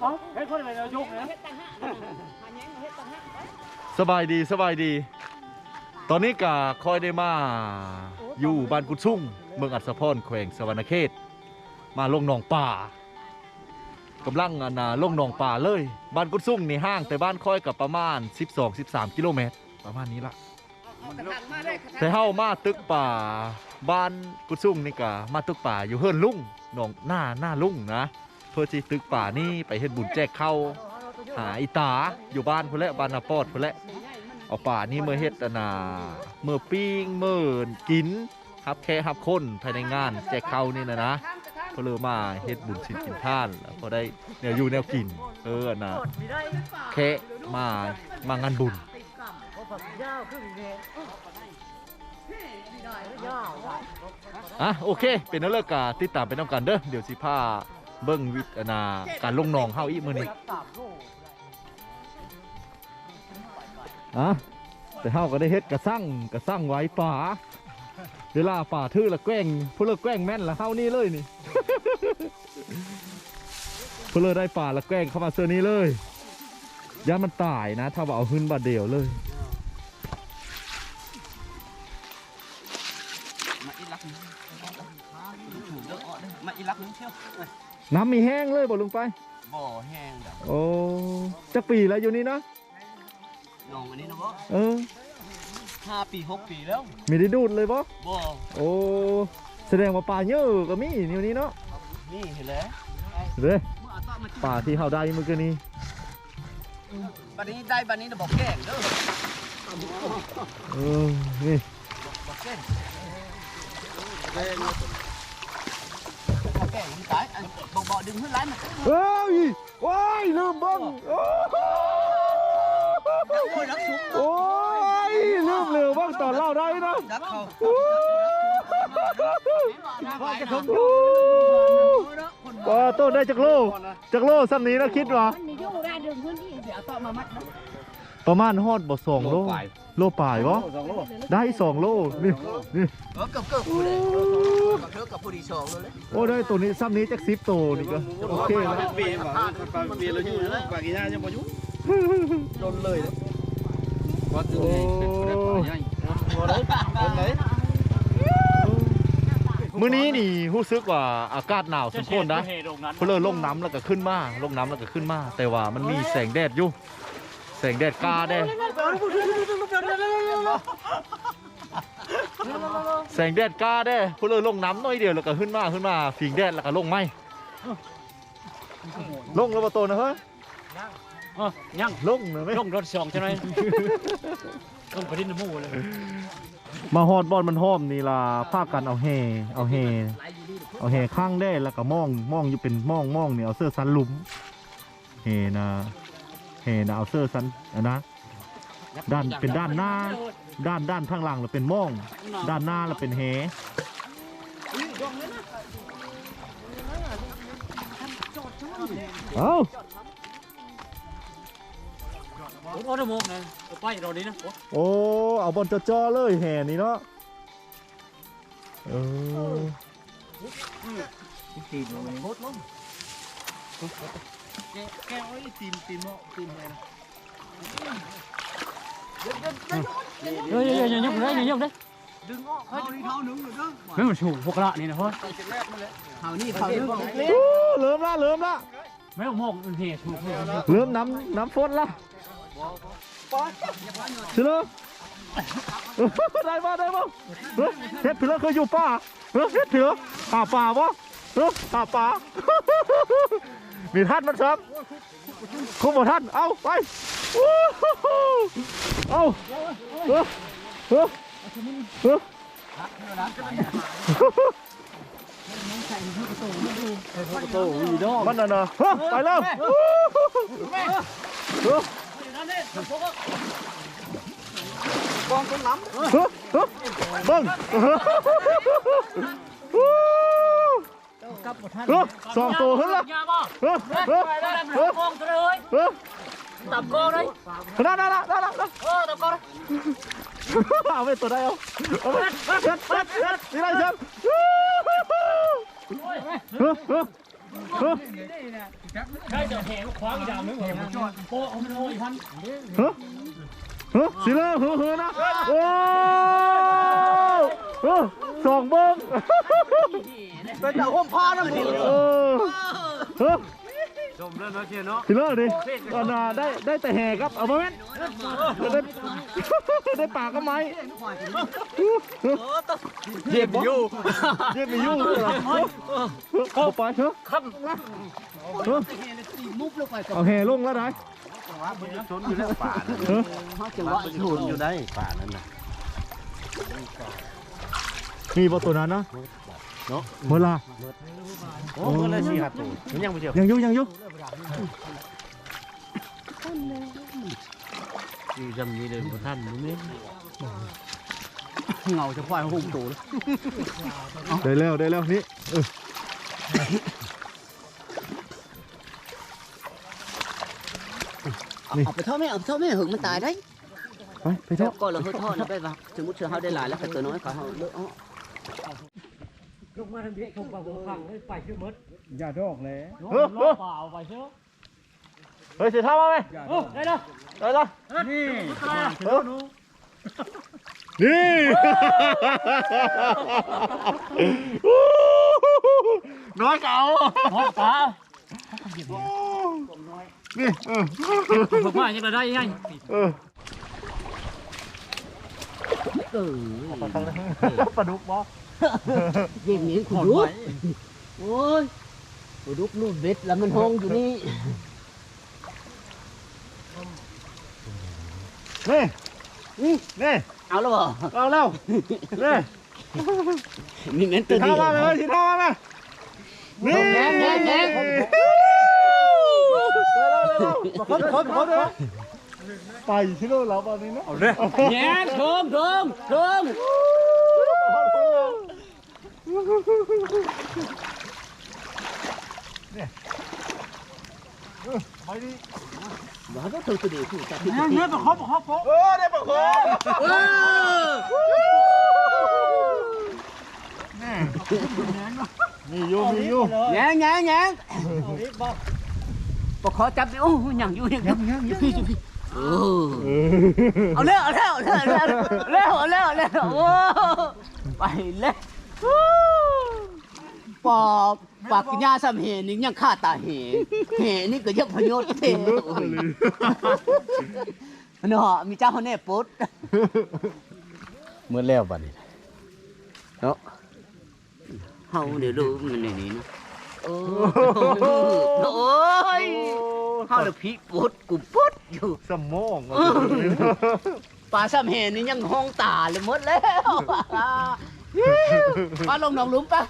เอาเฮ็ดคนอะไรเรายกเนี่ยสบายดีสบายดี ตอนนี้ก็คอยได้มา อยู่บ้านกุดซุ่งเมืองอัศพรแขวงสวรรณเขต มาลงหนองป่ากำลังนน่ะลงหนองป่าเลย บ้านกุดซุ่งนี่ห่างแต่บ้านคอยกับประมาณ 12-13 กิโลเมตร ประมาณนี้ละแต่เฮามาตึกป่าบ้านกุดซุ่งนี่ก็มาตึกป่าอยู่เฮือนลุงหนองหน้าหน้าลุงนะ เพื่อที่ตึกป่านี่ไปเฮ็ดบุญแจกข้าหาอีตาอยู่บ้านพุ่นแหละบ้านนาปอดพุ่นแหละเอาป่านี่เมื่อเฮ็ดนน่ะเมื่อปิ้งเมื่อกินฮับแค่ฮับคนภายในงานแจกข้านี่นะนะเพอเลยมาเฮ็ดบุญชินกินท่านแล้วพอได้แนวอยู่แนวกิน เออนะแค่มามางานบุญอะโอเค เป็นนั่นเลิกกาติดตามไปน้ำกันเด้อเดี๋ยวสิพา เบิ้งวิทย์อันน่ะการลงหนองเฮาอีกมื้อนี้อะแต่เฮาก็ได้เฮ็ดกระสั่งกระสั่งไว้ป่าเวลาป่าทื่อละแกล้งผู้เลิกแกล้งแม่นละเฮานี่เลยนี่ผู้เลิกได้ป่าละแกล้งเข้ามาเสื้อนี้เลยย่ามันตายนะ ถ้าว่าเอาหึ้นบาดเดียวเลยมาอีลักนึงถูกเด้ออ้อเด้อมาอีลักนึงเชียว น้ำมีแห้งเลยบ่ลงไป บ่อแห้งดอกโอ้จักปีแล้วอยู่นี่เนาะน้องอันนี้นะบ่เออห้าปีหกปีแล้วมีได้ดูดเลยบ่บ่โอ้แสดงว่าป่าเยอะก็มีอยู่นี่เนาะนี่เห็นแล้วเด้อเมื่ออาตมาป่าที่เฮาได้เมื่อกี้นี้บัดนี้ได้บัดนี้น่ะบอกแกล้งเด้อเออนี่บอกแกล้งบอก แกล้งมันตายอันบอกบ่ดึงขึ้นไหลมันเฮ้ยโอ้ยลืมเบ้งโอ้โอ้ยโอ้ยลืมเหลือบ้างตอนเล่าได้นะรักเขาโอ้าจะทงโอ้ก็ต้นได้จักโลจักโลซ้ำนี้นะคิดว่ามันมีอยู่ได้ดึงพื้นที่เดี๋ยวเอาต่อมามัดนะประมาณฮอดบ่สองโล โลปลายวะได้สองโลนี่นี่เออเกือบเกือบผู้เลยกับเธอกับผู้ดีสองเลยโอ้ได้ตัวนี้ซ้ำนี้จักสิบโตนี่ก็โอเคแล้วเบียร์บ่ปลาเบียร์เราอยู่นะปลากีน่ายังบ่อยู่โดนเลยว่าจะให้เป็นคนได้ปลาใหญ่บ่ได้เป็นไหนมื้อนี้นี่รู้สึกว่าอากาศหนาวสมควรนะเพนเลยลงน้ำแล้วก็ขึ้นมาลงน้ำแล้วก็ขึ้นมา แต่ว่ามันมีแสงแดดอยู่ แสงแดดกล้าแด้แสงแดดกล้าแด้เพนเลยลงน้ำหน้อยเดียวแล้วก็ขึ้นมาขึ้นมาฝิงแดดแล้วก็ลงไหมลงแล้วบ่โตนะเฮ้ยยังลงนะไหมลงรถสองใช่ไหมลงไปที่น้ำมูเลยมาฮอดบอลมันห้อมนี่ล่ะพากันเอาแห่เอาแห่เอาแห่ข้างได้แล้วก็มองมองอยู่เป็นมองมองนี่เอาเสื้อสันหลุมแห่นะ แห่นะเอาเสื้อสันอันนะด้านเป็นด้านหน้า ด้านด้านข้างหลังเราเป็นม่อง ด้านหน้าเราเป็นแหเอาโอ้โหน้ำมูกนะไปเราดีนะโอ้เอาบอลจ่อๆเลยแห่นี่เนาะเออ แกไอ้ตีนตีนเนาะตีนอะไรนะเฮ้ยยังยังยังได้ยังได้ดึงออกเขานี่เท่านึงเลยเด้อไม่มันถูกพวกละนี่นะเฮ้ยเท่านี้เท่านึงโอ้เริ่มละเริ่มละไม่ต้องมองเหตุถูกเริ่มน้ำน้ำฝนละเชื่อได้ป่ะได้ป่ะเฮ้ยเฮ็ดเถื่อเคยอยู่ป่าเฮ้ยเฮ็ดเถื่อหาป่าป่ะเฮ้ยหาป่า มีท่านมันครับคุ้มบ่ท่าน เอาไปวู้ฮู้เอาเฮ้ยเฮ้ยเฮ้ยมันน่ะเนอะเฮ้ยไปแล้ววู้ฮู้เฮ้ยกองต้นน้ำเฮ้ยเฮ้ยเบิ้ง กับหมดท่านเฮ้ยสองตัวขึ้นละเฮ้ยเฮ้ยเฮ้ยกองเลยเฮ้ยตับกองเลยนั่นนั่นนั่นนั่นนั่นโอ้ตับกองเอาไปตัวได้เอาเอาไปเช็ดเช็ดเช็ดนี่ไรเช็ดเฮ้ยเฮ้ยเฮ้ยใช่จะแหงขวางอีดามนึงเหรอจอดโป๊ะเอามันโอ้ยพันเฮ้ยเฮ้ยสิเลอเฮ้ยเฮ้ยนะโอ้เฮ้ย สองเบิ้งเป็นแต่ห่มพ่อนะมึงเออเฮ้ยชมแล้วเนาะเชียเนาะสิเลอดิอันน่ะได้ได้แต่แห่ครับ เอามาแม่นได้ได้ปากก็ไม้เย็บอยู่เย็บไม่อยู่เหรอเอาไปเถอะครับเอาแห่ลงแล้วได้ชนอยู่แล้วป่าเออเขาจังหวะชนอยู่ได้ป่านั่นน่ะ มีประตูนั้นนะเนาะเมื่อไรโอ้ก็เลยสี่หัดตัวมันยังไม่เจอยังอยู่ยังอยู่อยู่จำนี้เลยท่านนี่เงาจะควายหุ่มตูเลยได้แล้วได้แล้วนี่เออเอาไปทอดไหมเอาไปทอดไหมหึงมันตายได้ไปไปเถอะก็เราเฮาทอดนะไปว่าสมมุติเชื่อเฮาได้หลายแล้วแต่ตัวน้อยก็เฮาเลอะอ้อ ลงมาทางเบี้ยชมปลาหัวพังไปชื่อมดอย่าดอกเลยเฮ้ยเปล่าไปเชื่อเฮ้ยเสียท่ามาไหมโอ้ได้แล้วได้ละนี่เออนี่น้อยเก่าหอปลานี่เออผมว่ายังได้ยังเออเออปลาดุกบอ เยี่ยงนี้คุณดูโอ้ยคุณดูลูกเบ็ดแล้วมันห้องอยู่นี่นี่นี่นี่เอาแล้วบ่เอาแล้วนี่มีแม่นตัสีวท่านี้มาเลยสีท่ามาเลยนี่แดงแดงแดงคนคนคนเด้อไปที่โน่นแล้วตอนนี้นะเอาเลยแย่เทิมเทิม เทิมไปดิบ่ได้เทิมตัวเดียวคือจับที่เนี่ยประคบประคบเออได้ปะโคเออมีอยู่มีอยู่แง่แง่แง่บ่ขอจับดิโอ้ยังอยู่ยังอยู่พี่พี่โอ้เอเอาแล้วเอาแล้วเอาแล้วเอาแล้วเอาแล้วเอาแล้วโอ้ไปเลย ปอบปากกินยาซ้ำเหนี่ยังฆ่าตาเหเหนี่ก็ยังพยศเทเนาะมีเจ้าแน่ปุ๊ดเมื่อแล้วบัดนี้เนาะเฮาเดี๋ยวดูมันในนี้นะโอ้โอ้ยเฮาเดี๋ยวพี่ปุ๊ดกูปุ๊ดอยู่สมองปลาซ้ำเหนี่ยังห้องตาเลยหมดแล้วปลาลงหนองหลุมปะ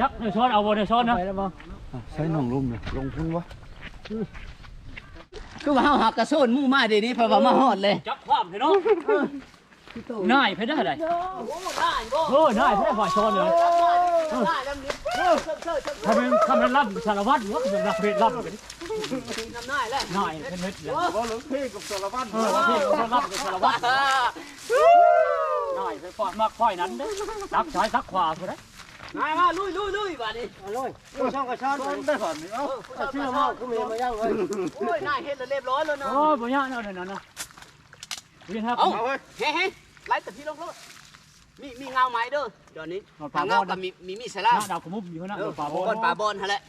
ยักษ์ในช้อนเอาบนในช้อนนะใช้หนองลุ่มเลยลงพุ่งวะคือว่าเฮาหักกระโซนหมู่มาเดี๋ยวนี้เพราะว่ามาฮอดเลยจับความเถอะเนาะน่ายเพชรได้ไหนโอ้ได้บ่โอ้น่ายเพชรได้ฝ่ายช้อนเลยได้แล้วนี่ทำเป็นทำเป็นรับสารวัตรวะเป็นรับเพชรรับเป็นน้ำได้แล้วน่ายเป็นเพชรเลยว่าหลวงพี่กับสารวัตรเออพี่เป็นรับเป็นสารวัตร น่ายไปฟอดมากค่อยนั้นเด้ซักซ้ายซักขวาสุดเลยนายมาลุยลุยลุยบัดนี้ช่องกระชอนได้ผ่านนี่เอ้าชื่อเฮาคือมีมาย่างเลยโอ้ยนายเฮ็ดแล้วเรียบร้อยแล้วนะโอ้ยบ่ยากเนาะเดี๋ยวนั้นนะเรียนครับเอ้าเฮ้เฮ้ไล่แต่พี่ลงรถมีมีเงาไหมเด้อเดี๋ยวนี้ทางเงากับมีมีมีสลาหน้าดาวขมุบอยู่ข้างหน้าเออป่าป่าบบออนป่าบอนฮะแหละ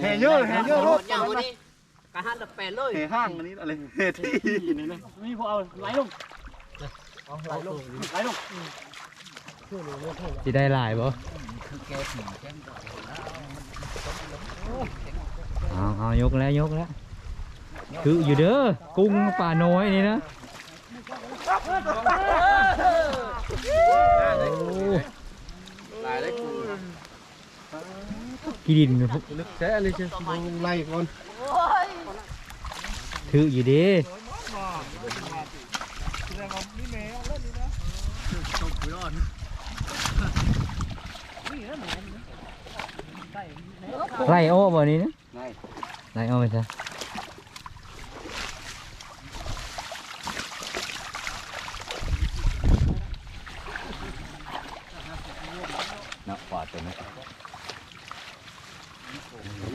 แห่เยอะแห่เยอะรถอย่างวันนี้กะหันละแปดเลยแห่ห้างอันนี้อะไรแห่ที่นี่เลยมีพวกเอาไหลลง ไหลลงไหลลงสิได้หลายบ่เอาเอายกแล้วยกแล้ว คืออยู่เด้อ กุ้งป่าน้อยนี่นะกี่ดินลึกแท้เลยเชียวไล่ก่อนถืออยู่ เดีไล่โอ้บ่นี้นะไล่โอ้ไปซะนะปาดตัวนี้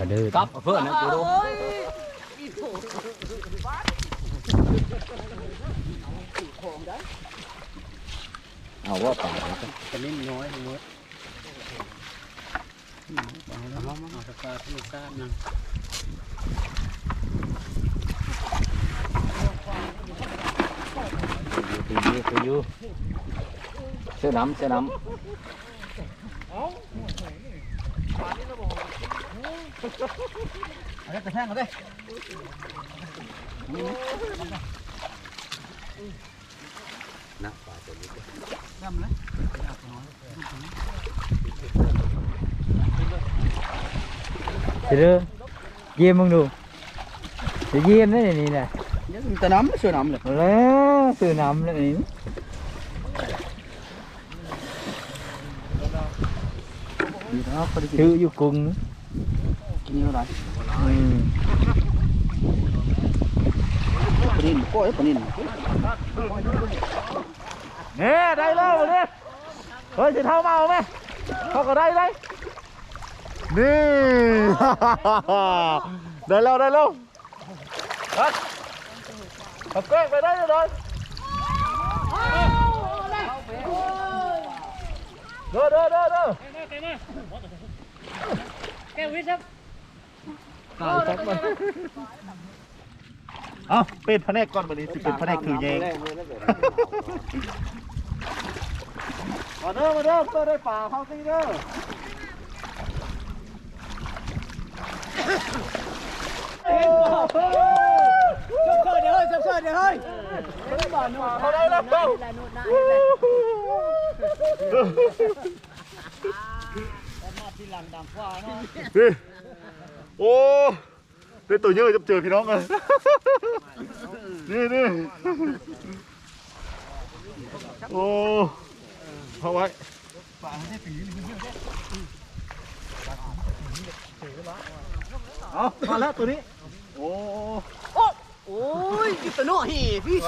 เด้อกลับเพื่อนนะกูดู เอาว่าป่าจะนิ่มน้อยมืดเอาแล้วเอาสกาทุกก้านนะตีอยู่ตีอยู่เสื้อน้ำเสื้อน้เอาไปแทงกันเลยำนะป่าตัวนี้ดำเลยเด้อเยี่ยมมึงดูจะเยี่ยมได้ในนี้แหละแต่น้ำเชื่อน้ำเลยเอาแล้วซื้อน้ำแล้วนี่ดีแล้วพอดีกินซื้ออยู่กรุงกินเยอะไรอืม เนี่ยได้แล้ววันนี้เฮ้ยจะเท่าเมาไหมเขาก็ได้ได้นี่ ได้แล้วได้แล้วฮัทขับแกล้งไปได้เลยเด้อเด้อเด้อเด้อแกวิทย์ครับตายจักมันเอาเป็นแผนกก่อนวันนี้สิเป็นแผนกถือแยง มาเด้อมาเด้อเพื่อได้ป่าเข้าซีเด้อเชิญเดี๋ยวเฮ้ยเชิญเดี๋ยวเฮ้ยเขาได้แล้วลายโน้ตนะนี่โอ้เป็นตัวเยอะจะเจอพี่น้องเลยนี่นี่โอ้ เอาไว้เอามาแล้วตัวนี้ โอ้โอ้ยจิตโนเฮพี่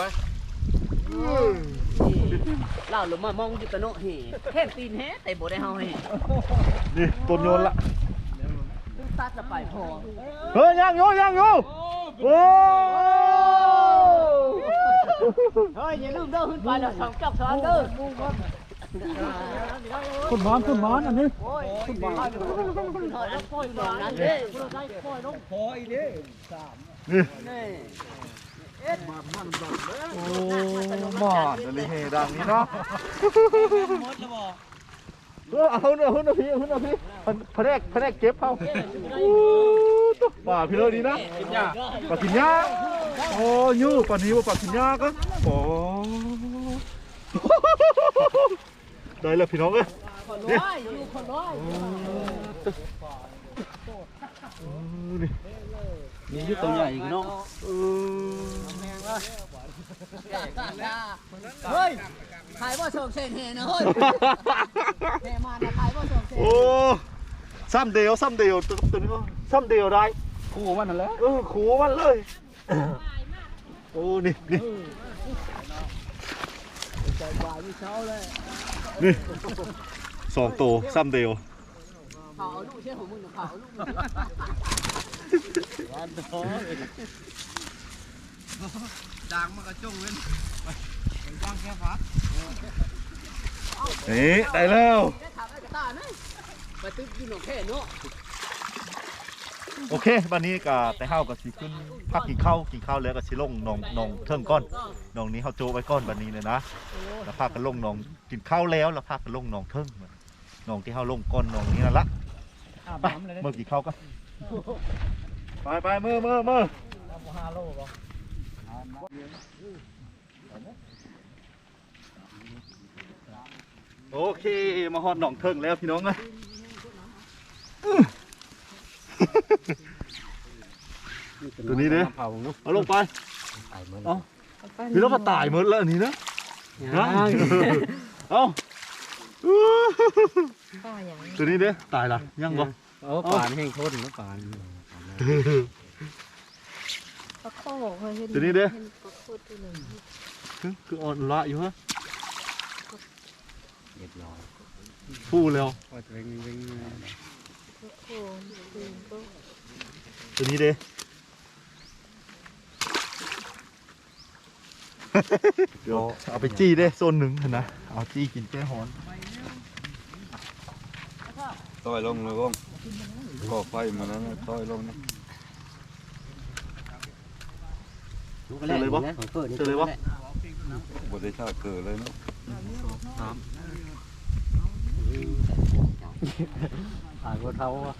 เล่าหรือมามองจิตโนเฮแค่ตีนแฮแต่บ่ได้เฮาเฮนี่ต้นโยนละตัดละไปพอเฮ้ยย่างโยย่างโยโอ้เฮ้ยอย่าลืมเด้อขึ้นไปแล้วสองจับสองเด้อ คุณมอนคุณมอนอันนี้คุณบ่าวเฮ้ยแล้วปล่อยบ่นั้นเด้นี่นี่โอ้หมอนอะไรเฮดังนี้เนาะเออเอาเนอะเอาเนอะพี่เอาเนอะพี่พะแนกพะแนกเก็บเขาโอ้ตุ๊ป่าพี่เลยดีนะป่ากินยาโอ้ยูป่านี้ว่าป่ากินยาก็โอ้ ได้แล้วพี่น้องเอ้ยนี่ร้อยอยู่คนร้อยเออนี่มียุตัวใหญ่อีกเนาะเออเฮ้ยขายบ่ส่งเส้นเฮนะเฮ้ยแม่มานะขายบ่ส่งเส้นโอ้ซ้ำเดียวซ้ำเดียวตัวตัวนี้ก็ซ้ำเดียวได้คู่มันนั่นแหละเออขู่มันเลยโอ้นี่นี่ นี่สองตัวซ้ำเดียวเผาลูกเช่นของมึงเผาลูกนี่ได้แล้วได้ถามไอ้กระตาไหมไปตึ๊บยืนหนองแค่เนาะ โอเควันนี้ก็แต่เฮาก็สิขึ้นพักกินข้าวกินข้าวแล้วก็สิลงหนองหนองเทิงก้อนหนองนี้เฮาโจไว้ก้อนวันนี้เลยนะแล้วพากันลงหนองกินข้าวแล้วแล้วพากันลงหนองเทิงหนองที่เฮาลงก้อนหนองนี้นั่นละไปเมื่อกินข้าวกันไปไปมือมือมือโอเค มาฮอดหนองเทิงแล้วพี่น้องเอ้ย ตัวนี้เด้เผาเนาะเอาลงไปเอาพี่แล้วมาตายหมดแล้วอันนี้นะนะเอาตัวนี้เด้ตายละยังบ่เอาป่านแห้งโทษนะป่านเขาโค้งเขาเห็นตัวนี้เด้เห็นเขาโคตรเลยคืออ่อนละอยู่ฮะเรียบร้อยฟูแล้ว ตัวนี้เด้เดี๋ยวเอาไปจี้เด้โซนหนึ่งเห็นนะ เอาจี้กินแก้หอน ต้อยลงเลยว่องก่อไฟมาแล้วนะต้อยลงนี่เจอเลยปะเจอเลยปะบริชาติเกิดเลยเนาะ อ่านว่าเขาอะ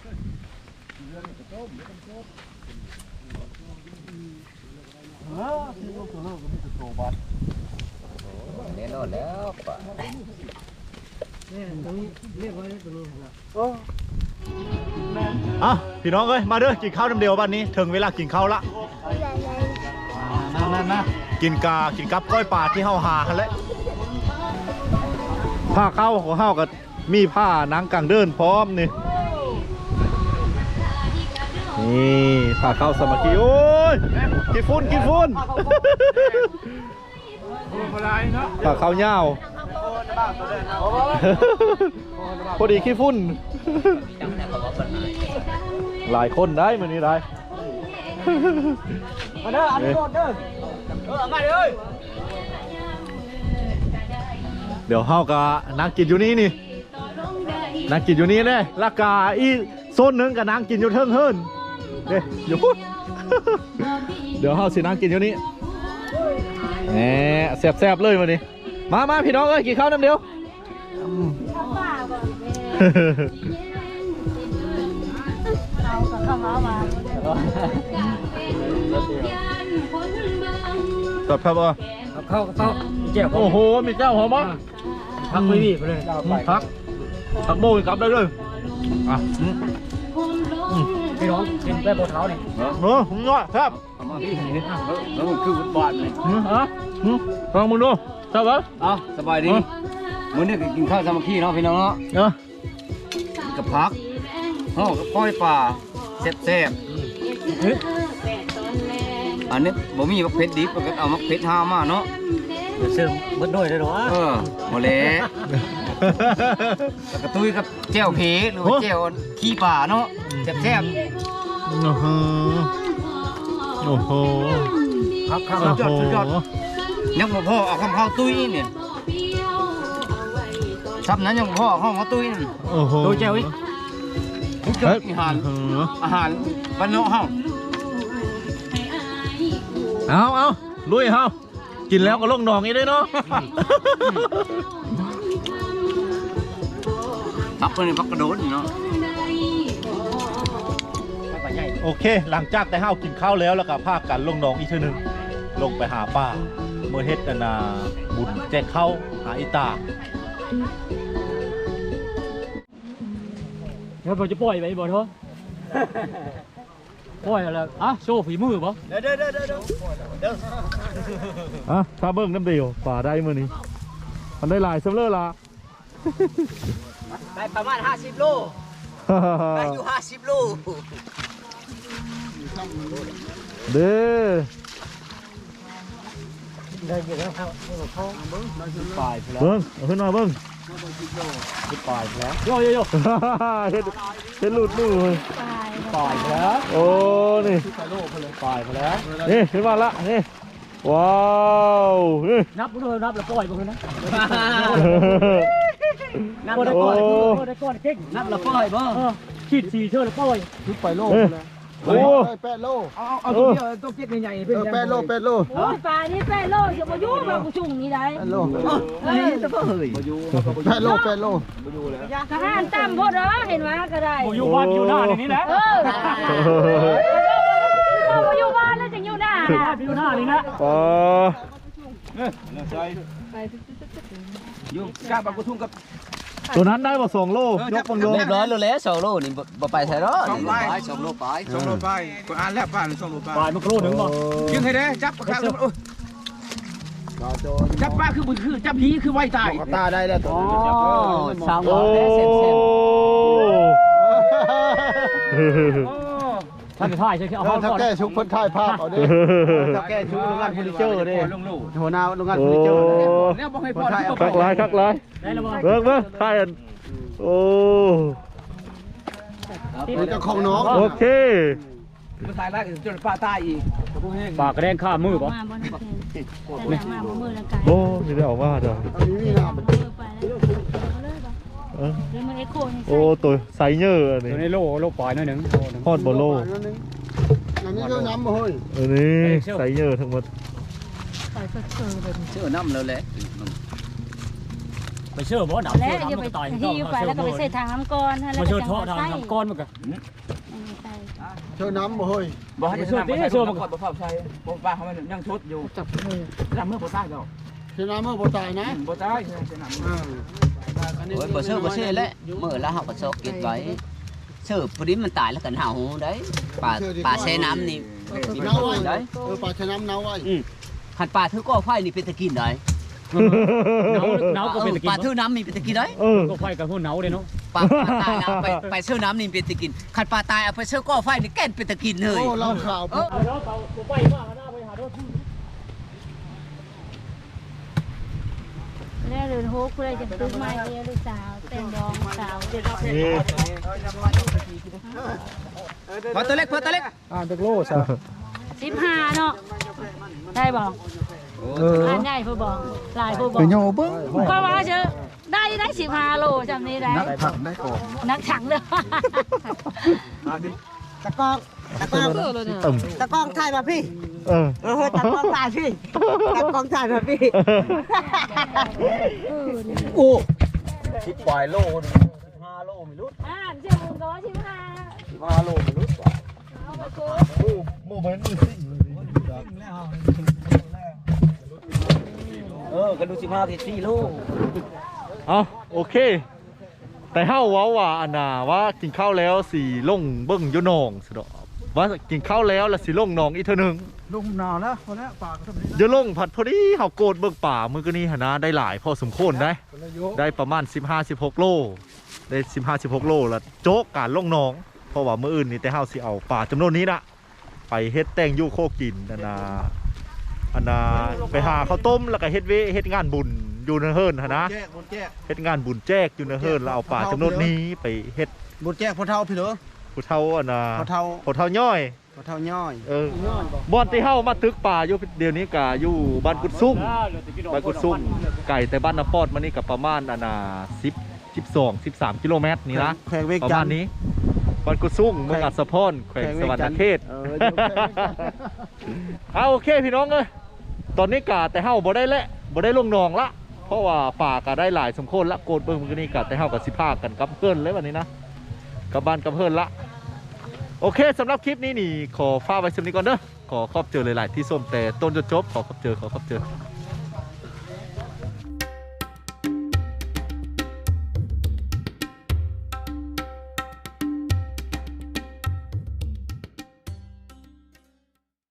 แน่นอนแล้วป่าอะพี่น้องเอ้ยมาเด้อกินข้าวน้ำเดียวบ้านนี้ถึงเวลากินข้าวละนั่นนั่นนะกินกากินกับก้อยปลาที่เฮาหาหั่นแหละผ้าเข้าของเฮากับมีผ้าหนังกางเดินพร้อมนี่ นี่ผ้าเข้าสามัคคีโอ้ยกินฟุ้นกินฟุ้นผ้าเข้าเงาวพอดีขี้ฟุ้นหลายคนได้มันนี้ได้มาเด้ออันนี้โดดเด้อเออมาเด้อเดี๋ยวเฮาก็นั่งกินอยู่นี่นี่นั่งกินอยู่นี่แน่ลากาอีโซนหนึงกับนั่งกินอยู่เทิงเฮิรน เด้อยู่พุดเดี๋ยวเฮาสินั่งกินอยู่นี่แหมแซ่บๆเลยวันนี้มามาพี่น้องเอ้ยกินข้าวน้ำเดียวอืมเอากับข้าวมามาครับครับอะเข้าเข้าเจ้าโอ้โห มีเจ้าหอมมั้งพักไม่มีไปเลยเอาไปพักพักโบยกลับได้เลยอะอืม พี่น้องกินแป้งโบเท้านี่เออเงาะครับเอามาพี่นี่แล้วมันคือฟุตบอลเลยอืมอะอืมลองมึงดูชอบปะเอาสบายดีมื้อนี้ก็กินข้าวสามัคคีเนาะพี่น้องเนาะเออกับพักห่อกับก้อยป่าแซ่บๆอันนี้บ่มีมักเผ็ดดิบก็เอามักเผ็ดห้ามาเนาะเดี๋ยวเสริมเบิดด้วยได้หรอเออบ่แลแล้วก็ตุ้ยกับแจ่วเพหรือว่าแจ่วขี้ป่าเนาะ แซ่บโอ้โหโอ้โหๆครับครับโอ้สุดยอดสุดยอดโหยังบ่พอเอาคำข้าวตุ้ยเนี่ยซับนั้นยังบ่พอเอาข้าวมาตุ้ยนี่โอ้โหดูเจ้าอีกทุกยอดอาหารเอออาหารบ้านนอกเฮาเอาเอาลุยเฮากินแล้วก็ลงหนองอีกได้เนาะพักเพิ่นพักกระโดดนี่เนาะ โอเค หลังจากได้เฮากินข้าวแล้วแล้วก็พากันลงหนองอีกเทีนึง ลงไปหาป้าเมื่อเฮ็ดนานาบุญแจกข้าวหาอีตาเดี๋ยวผมจะปล่อยไปบ่เถอะปล่อยอะไรอะโชว์ฝีมือบ่อะถ้าเบิ่งน้ำเดียวป่าได้มื้อนี้ มันได้หลายสำเร็จละได้ประมาณ 50 โลได้อยู่ 50 โล เด้อปลายไปแล้วเบิ่งเอาขึ้นมาเบิ่งปลายไปแล้วโยโยโยเฮ็ดเฮ็ดหลุดมือเลยปลายไปแล้วโอ้นี่ปลายไปแล้วนี่ขึ้นมาละนี่ว้าวนี่นับบ่เถอะนับแล้วปล่อยบ่เถอะนะนับบ่ได้โอ้ปล่อยบ่ได้ก่อนเก่งนับแล้วปล่อยบ่เออขีดสี่เชื่อแล้วปล่อยเอ้ย โอ้แปดโลเอาเอาตัวเดียวตัวเก็บใหญ่ๆเป็นเออแปดโลแปดโลโอ้ยปลานี่แปดโลอย่ามายุ่งมากูชุ่งนี่ได้แปดโลเฮ้ยแปดโลแปดโลทหารตั้มพอดเหรอเห็นว่าก็ได้บ่อยู่บ้านอยู่หน้าในนี้แหละเออมาอยู่บ้านแล้วจะอยู่หน้าอยู่น่ะบ้านอยู่หน้านี่นะอ๋ออยู่กาบางกุทุ่งกับ ตัวนั้นได้มาสองโลยกบังโยเรียบร้อยแล้วแหละ2โลนี่บ่บ่ไปไสเนาะ2โลไป2โลไปสองโลไปกูอ่านแล้วป่านสองโลไปปลายมันโครนึงบ่ยิงให้ได้จับข้างโอ้ยจับปลาคือคือจับผีคือไว้ตายตาได้แล้วตัวสามโอ้ ท่านไปถ่ายใช่ไหมเอาถ้าเข้าถ้าก่อนแก้ชุกเพิ่นถ่ายภาพเอาดิถ้าแก้ชุกโรงงานเฟอร์นิเจอร์ดิหัวหน้าโรงงานเฟอร์นิเจอร์แล้วบ่ให้พ่อถ่ายคักหลายคักหลายได้แล้วบ่เบิ่งเบิ่งถ่ายอันโอ้เป็นเจ้าของน้องโอเคมาตายแล้วจนป้าตายอีกปากกระแดงข้ามือบ่มาบ่มือร่างกายโอ้นี่ได้ออกมาจ้ะมีมีนะ มือแล้วมันเอ็กโคนี่โอ้ตัวไซเยอร์อันตัวนี้โลโลปล่อยหน่อยหนึงโลหนึ่ง ฮอดบ่โลอันนี้ก็น้ำมาเฮ้ยอันนี้ไซเยอร์ทั้งหมดใส่เสื้อเลยเชื่อน้ำแล้วแหละไปเชื่อบ่หนาวและเชื่ออย่าน้ำไปก็ตายที่อยู่ไปแล้วก็ไปใส่ทางน้ำก้อนให้แล้วมาก็เชื่อจังท่อหวะทางใส่ทำก้อนมันก็เชิญน้ำมาเฮ้ยบ่ให้จะน้ำมาใส่ก่อนบ่ฟ้าใส่บ่ป้าเขามันยังชุดอยู่จับมือจับมือบ่ตายแล้วเชิญน้ำเมื่อบ่ตายนะบ่ตายใช่อน้ำอ่า โอ้ยบ่เชื่อบ่เชื่อแล้วมื้อแล้วเฮาก็ซอกเก็บไว้เชื่อพอดีมันตายแล้วกันเฮาได้ปลาปลาแช่น้ำนี่น้าไว้เออปลาเชิญน้ำน้าไว้หันปลาถือก่อไฟนี่เป็นตะกินได้หนาวหนาวก็เป็นตะกิปลานถือน้ำนี่เป็นตะกินได้เออก็ไฟกับผู้หนาวเลยเนาะปลาปลาตายแล้วไปไปเชื่อน้ำนี่เป็นตะกินขันปลาตายเอาไปเชื่อก่อไฟนี่แก่นเป็นตะกินเลยโอ้เราข่าว แล้วเดินโฮกเลยจะตึกไม้เดียวลูกสาวแต่งดองสาวเด็กนี่พอตัวเล็กพอตัวเล็กสิบห้าเนาะได้บอกเอออ่านได้ผู้บอกหลายผู้บอกไปโยเบิ้งก็ว่าเชอะได้ได้สิบห้าโลจำนี้ได้นักถังได้ก่อนนักถังเลยตะกองตะกองตึมตะกองถ่ายมาพี่ เออ เออตะกองถ่ายพี่ตะกองถ่ายมาพี่โอ้สิบปลายโลนึงสิบห้าโลไม่รู้อ่านเชื่อมึงก็สิบห้าสิบห้าโลไม่รู้เอาไปกูโมเมนต์มือซิ่งเออก็ดูสิบห้าที่สี่โลเอาโอเค แต่เฮาเว้าว่าอันน่ะว่ากินข้าวแล้วสิลงเบิ่งอยู่หนองสิดอก ว่ากินข้าวแล้วแล้วสิลงหนองอีกเทื่อหนึงลุงหนาวแล้วคนนี้ปากก็ทำนี้เดี๋ยวลงผัดพอดีเฮาโกดเบิ่งป่ามื้อก็นี้หนนะได้หลายพอสมควรได้คนละโยได้ประมาณ 15 16 โลได้15 16 โลแล้วโจ๊กการลงหนอง เพราะว่ามื้ออื่นนี่แต่เฮาสิเอาป่าจำนวนนี้นะไปเฮ็ดแต่งอยู่โคกินอันน่ะอันน่ะไปหาข้าวต้มแล้วก็เฮ็ดเวเฮ็ดงานบุญอยู่ในเฮิรนหั่นนะแจกบนแจกเฮ็ดงานบุญแจกอยู่ในเฮิรนแล้วเอาป่าจำนวนนี้ไปเฮ็ดบนแจกพอเท่าพี่เหรอ ผู้เฒ่าอันน่ะพอเท่าผู้เฒ่าย่อย พอเท่าย่อยเออบ่อนที่เฮามาตึกป่าอยู่เดี๋ยวนี้ก็อยู่บ้านกุดซุ่มบ้านกุดซุ่มไก่แต่บ้านนาปอดมานี่กับประมาณอันน่ะ10 12 13 กิโลเมตรนี่นะแขวงเวกประจัมานณทร์นี้บ้านกุดซุ่มเมืองอัศพรแขวงสวรรณเขต เอออยู่แขวงเวียงจันทร์เอาโอเคพี่น้องเอ้ยตอนนี้กาแต่เฮาบ่ได้และบ่ได้ลงหนองละ เพราะว่าป่าก็ได้หลายสมควรละโกดเบิ่งมื้อนี้กาแต่เฮากับสิพากันกับเพื่อนเลยวันนี้นะกลับบ้านกับเพื่อนละ โอเคสำหรับคลิปนี้นี่ขอฝากไว้สำนี้ก่อนเด้อขอขอบเจอหลาย ๆ ที่ส้มแต่ต้นจนจบขอขอบเจอขอขอบเจอ